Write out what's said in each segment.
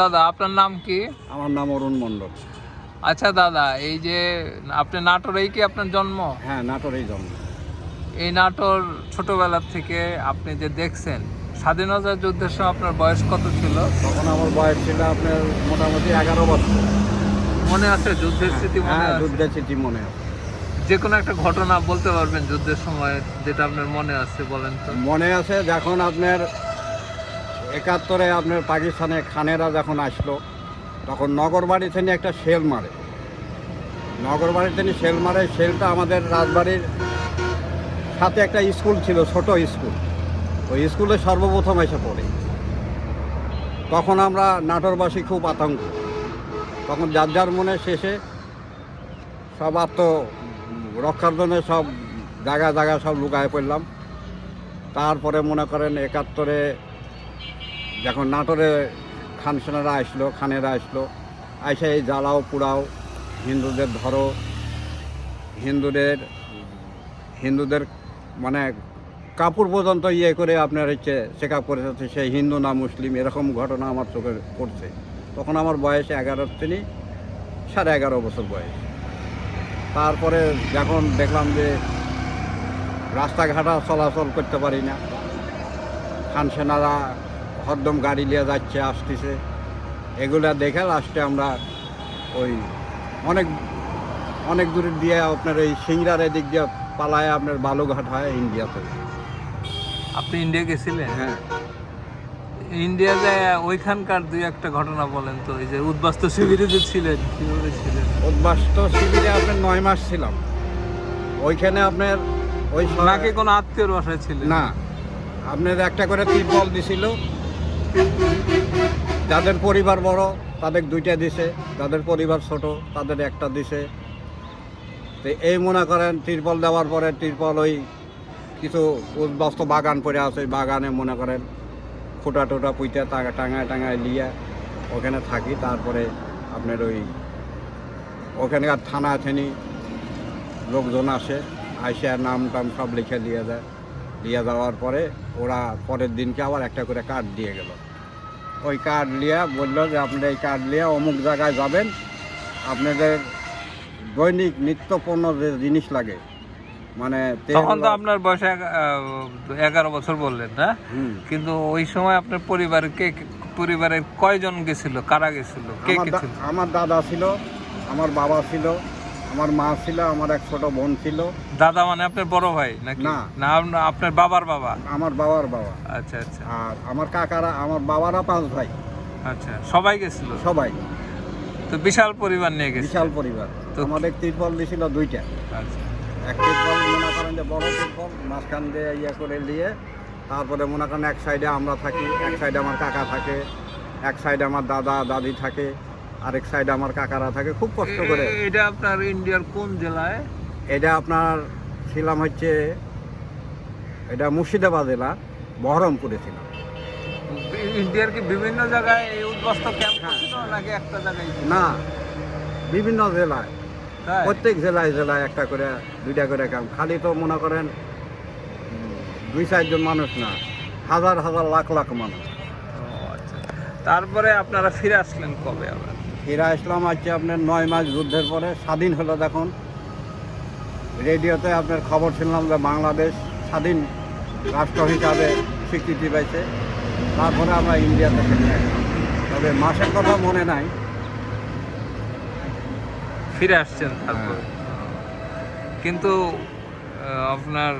দাদা আপনার নাম কি? আমার নাম অরুণ মণ্ডল। আচ্ছা দাদা এই যে আপনি নাটোরেই কি আপনার জন্ম? হ্যাঁ নাটোরেই জন্ম। এই নাটোর ছোটবেলা থেকে আপনি যে দেখছেন স্বাধীনতা যুদ্ধের সময় আপনার বয়স কত ছিল? তখন আমার বয়স ছিল আপনার মোটামুটি এগারো বছর। মনে আছে যুদ্ধের স্মৃতি মনে হ্যাঁ আছে? যুদ্ধের স্মৃতি মনে আছে। যে কোনো একটা ঘটনা বলতে পারবেন যুদ্ধের সময় যেটা আপনার মনে আছে বলেন তো। মনে আছে যখন আপনার একাত্তরে আপনার পাকিস্তানে খানেরা যখন আসলো, তখন নগরবাড়ি থেকে একটা শেল মারে। নগরবাড়ি থেকে শেল মারে, শেলটা আমাদের রাজবাড়ির সাথে একটা স্কুল ছিল, ছোট স্কুল। ওই স্কুলে সর্বপ্রথম এসে পড়ে। তখন আমরা নাটোরবাসী খুব আতঙ্ক। তখন যার যার মনে শেষে সব আত্ম রক্ষার জন্য সব জায়গা জায়গা সব লুকায় পড়লাম। তারপরে মনে করেন একাত্তরে যখন নাটোরে খান সেনারা আসলো, খানেরা আসলো, আইসা এই জ্বালাও, পুড়াও, হিন্দুদের ধরো, হিন্দুদের হিন্দুদের মানে কাপড় পর্যন্ত ইয়ে করে আপনার হচ্ছে চেক আপ করে সে হিন্দু না মুসলিম, এরকম ঘটনা আমার চোখে পড়ছে। তখন আমার বয়স এগারো তিনি সাড়ে এগারো বছর বয়স। তারপরে যখন দেখলাম যে রাস্তাঘাটা চলাচল করতে পারি না, খান সেনারা হরদম গাড়ি নিয়ে যাচ্ছে আসতেছে। এগুলা দেখে লাস্টে আমরা ওই অনেক অনেক দূরে দিয়ে আপনার এই সিংড়ার এদিক দিয়ে পালায় আপনার বালুঘাট হয় ইন্ডিয়াতে। আপনি ইন্ডিয়া গেছিলেন? হ্যাঁ। ইন্ডিয়া যায় ওইখানকার দুই একটা ঘটনা বলেন তো এই যে উদ্বাস্ত শিবিরে যে ছিলেন কীভাবে ছিলেন? উদ্বাস্ত শিবিরে আপনার নয় মাস ছিলাম। ওইখানে আপনার ওই নাকি কোনো আত্মীয়র বাসায় ছিলেন? না আপনার একটা করে তিরপল দিছিল। যাদের পরিবার বড়, তাদের দুইটা দিছে। যাদের পরিবার ছোট, তাদের একটা দিছে। তো এই মনে করেন, তিরপল দেওয়ার পরে তিরপল ওই কিছু উদ্বাস্ত বাগান পড়ে আছে, ওই বাগানে মনে করেন ফুটা টুটা টাঙা, টাঙায় টাঙায় লিয়ে ওখানে থাকি। তারপরে আপনার ওই ওখানকার থানা থেনি লোকজন আসে, আইসে নাম টাম সব লিখে দিয়ে যায়। দিয়ে যাওয়ার পরে ওরা পরের দিনকে আবার একটা করে কার্ড দিয়ে গেল। ওই কার্ড নিয়ে বলল যে আপনি এই কার্ড নিয়ে অমুক জায়গায় যাবেন। আপনাদের দৈনিক নিত্য পণ্য যে জিনিস লাগে মানে তখন তো আপনার বয়স এগারো বছর বললেন না? কিন্তু ওই সময় আপনার পরিবারের কে কে- পরিবারের কয়জন গেছিল? কারা গেছিল? কে আমার দাদা ছিল আমার বাবা ছিল আমার মা ছিল আমার এক ছোট বোন ছিল। দাদা মানে আপনার বড় ভাই নাকি? না। না আপনা- আপনার বাবার বাবা? আমার বাবার বাবা। আচ্ছা আচ্ছা। আর আমার কাকারা আমার বাবারা পাঁচ ভাই। আচ্ছা সবাই গেছিল? সবাই। তো বিশাল পরিবার নিয়ে গেছিল বিশাল পরিবার। তো- আমাদের তিরপল দিছিল দুইটা। আচ্ছা। এক তিরপল মনে করেন যে বড় তিরপল মাঝখান দিয়ে ইয়ে করে দিয়ে তারপরে মনে করেন এক সাইডে আমরা থাকি এক সাইডে আমার কাকা থাকে এক সাইডে আমার দাদা দাদি থাকে। আরেক সাইডে আমার কাকারা থাকে খুব কষ্ট করে। এটা আপনার ইন্ডিয়ার কোন জেলায়? এটা আপনার ছিলাম হচ্ছে এটা মুর্শিদাবাদ জেলা বহরমপুরে ছিলাম। ইন্ডিয়ার কি বিভিন্ন জায়গায় এই উদ্বাস্ত ক্যাম্প নাকি একটা জায়গায়? না বিভিন্ন জেলায়। প্রত্যেক জেলায় জেলায় একটা করে দুইটা করে কাম খালি তো মনে করেন দুই চারজন মানুষ না হাজার হাজার লাখ লাখ মানুষ। তারপরে আপনারা ফিরে আসলেন কবে আবার? এরা ইসলাম আছে আপনার নয় মাস যুদ্ধের পরে স্বাধীন হলো দেখুন রেডিওতে আপনার খবর শুনলাম যে বাংলাদেশ স্বাধীন রাষ্ট্র হিসাবে স্বীকৃতি পাইছে। তারপরে আমরা ইন্ডিয়াতে ফিরে আসলাম। তবে মাসের কথা মনে নাই। ফিরে আসছেন তারপর। কিন্তু আপনার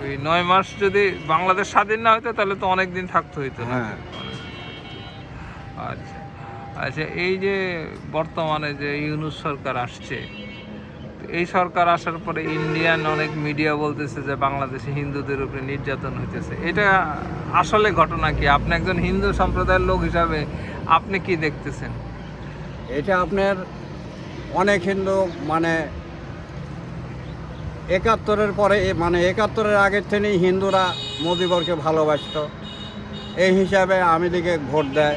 ওই নয় মাস যদি বাংলাদেশ স্বাধীন না হতো তাহলে তো অনেক দিন থাকতে হইতো? হ্যাঁ। আচ্ছা। আচ্ছা এই যে বর্তমানে যে ইউনুস সরকার আসছে, এই সরকার আসার পরে ইন্ডিয়ান অনেক মিডিয়া বলতেছে যে বাংলাদেশে হিন্দুদের উপরে নির্যাতন হইতেছে। এটা আসলে ঘটনা কি? আপনি একজন হিন্দু সম্প্রদায়ের লোক হিসাবে আপনি কি দেখতেছেন? এটা আপনার অনেক হিন্দু মানে একাত্তরের পরে মানে একাত্তরের আগের থেকেই হিন্দুরা মোদিবরকে ভালোবাসত। এই হিসাবে আওয়ামী লীগে ভোট দেয়।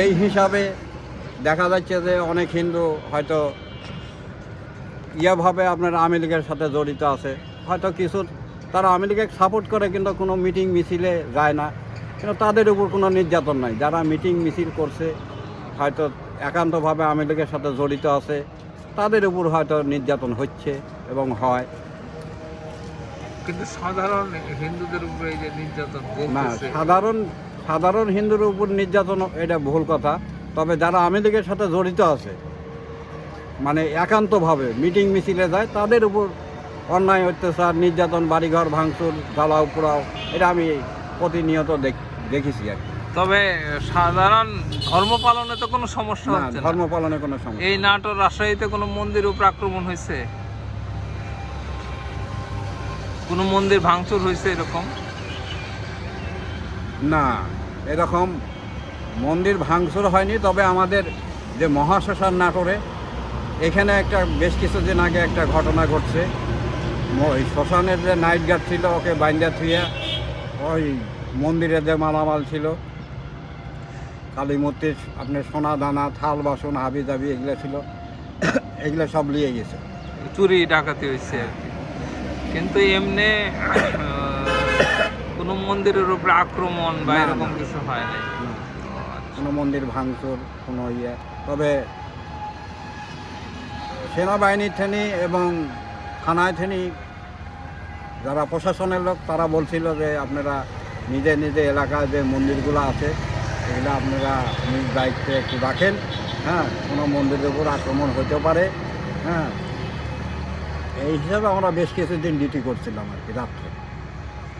এই হিসাবে দেখা যাচ্ছে যে অনেক হিন্দু হয়তো ইয়াভাবে আপনার আওয়ামী লীগের সাথে জড়িত আছে। হয়তো কিছু তারা আওয়ামী লীগকে সাপোর্ট করে কিন্তু কোনো মিটিং মিছিলে যায় না। কিন্তু তাদের উপর কোনো নির্যাতন নাই। যারা মিটিং মিছিল করছে হয়তো একান্তভাবে আওয়ামী লীগের সাথে জড়িত আছে তাদের উপর হয়তো নির্যাতন হচ্ছে এবং হয়। কিন্তু সাধারণ হিন্দুদের উপরে যে নির্যাতন না সাধারণ সাধারণ হিন্দুর উপর নির্যাতন এটা ভুল কথা। তবে যারা আওয়ামী লীগের সাথে জড়িত আছে মানে একান্তভাবে মিটিং মিছিলে যায় তাদের উপর অন্যায় অত্যাচার নির্যাতন বাড়িঘর ভাঙচুর জ্বালাও পোড়াও এটা আমি প্রতিনিয়ত দেখ- দেখেছি আর কি। তবে সাধারণ ধর্ম পালনে তো কোনো সমস্যা না হচ্ছে ধর্ম পালনে কোনো সমস্যা এই নাটোর রাজশাহীতে কোনো মন্দির উপর আক্রমণ হয়েছে? কোনো মন্দির ভাঙচুর হয়েছে এরকম? না, এরকম মন্দির ভাঙচুর হয়নি, তবে আমাদের যে মহাশ্মশান নাটোরে এখানে একটা বেশ কিছুদিন আগে একটা ঘটনা ঘটছে। ওই শ্মশানের যে নাইট গার্ড ছিল, ওকে বাইন্দা থুইয়া ওই মন্দিরে যে মালামাল ছিল, কালী মূর্তির আপনার সোনা দানা, থাল বাসন, হাবি দাবি এগুলো ছিল, এগুলো সব নিয়ে গেছে। চুরি ডাকাতি হয়েছে আর কি। কিন্তু এমনি কোনো মন্দিরের উপরে আক্রমণ বা এরকম কিছু হয় না। কোনো মন্দির ভাঙচুর কোনো ইয়ে। তবে সেনাবাহিনীর থেনি এবং থানায় থেনি যারা প্রশাসনের লোক তারা বলছিল যে আপনারা নিজে নিজে এলাকায় যে মন্দিরগুলো আছে এগুলো আপনারা নিজ দায়িত্বে একটু রাখেন। হ্যাঁ কোনো মন্দিরের উপর আক্রমণ হতে পারে। হ্যাঁ এই হিসাবে আমরা বেশ কিছুদিন ডিউটি করছিলাম আর কি রাত্রে।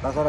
তাছাড়া